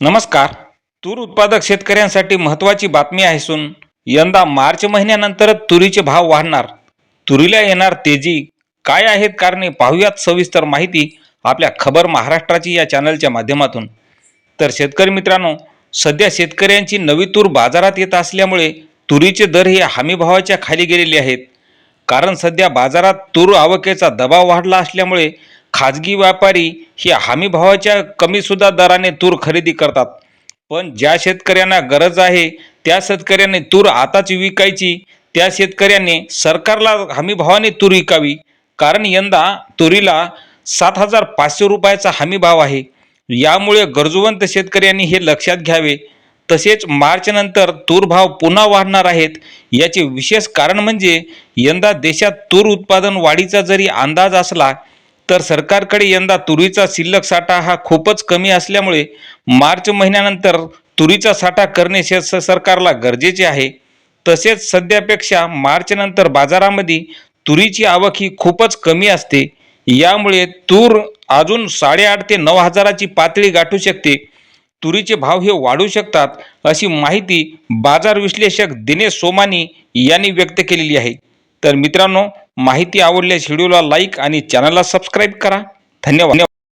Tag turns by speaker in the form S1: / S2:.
S1: नमस्कार. तूर उत्पादक शेतकऱ्यांसाठी महत्त्वाची बातमी आहे सून. यंदा मार्च महिन्यानंतर तुरीचे भाव वाढणार. तुरीला येणार तेजी. काय आहेत कारणे पाहूयात सविस्तर माहिती आपल्या खबर महाराष्ट्राची या चॅनलच्या माध्यमातून. तर शेतकरी मित्रांनो सध्या शेतकऱ्यांची नवी तूर बाजारात येत असल्यामुळे तुरीचे दर हे हमीभावाच्या खाली गेलेले आहेत. कारण सध्या बाजारात तूर आवकेचा दबाव वाढला असल्यामुळे खाजगी व्यापारी ही हमीभावाच्या कमीसुद्धा दराने तूर खरेदी करतात. पण ज्या शेतकऱ्यांना गरज आहे त्या शेतकऱ्याने तूर आताच विकायची त्या शेतकऱ्यांनी सरकारला हमीभावाने तूर विकावी. कारण यंदा तुरीला सात हजार पाचशे रुपयाचा हमीभाव आहे. यामुळे गरजूवंत शेतकऱ्यांनी हे लक्षात घ्यावे. तसेच मार्चनंतर तूर भाव पुन्हा वाढणार आहेत. याचे विशेष कारण म्हणजे यंदा देशात तूर उत्पादन वाढीचा जरी अंदाज असला तर सरकारकडे यंदा तुरीचा शिल्लक साठा हा खूपच कमी असल्यामुळे मार्च महिन्यानंतर तुरीचा साठा करणे शे- स- सरकारला गरजेचे आहे. तसेच सध्यापेक्षा मार्चनंतर बाजारामध्ये तुरीची आवक ही खूपच कमी असते. यामुळे तूर अजून साडेआठ ते नऊ हजाराची पातळी गाठू शकते. तुरीचे भाव हे वाढू शकतात अशी माहिती बाजार विश्लेषक दिनेश सोमानी यांनी व्यक्त केलेली आहे. तर मित्रांनो माहिती आवडल्यास व्हिडिओला लाईक आणि चॅनलला सबस्क्राईब करा. धन्यवाद.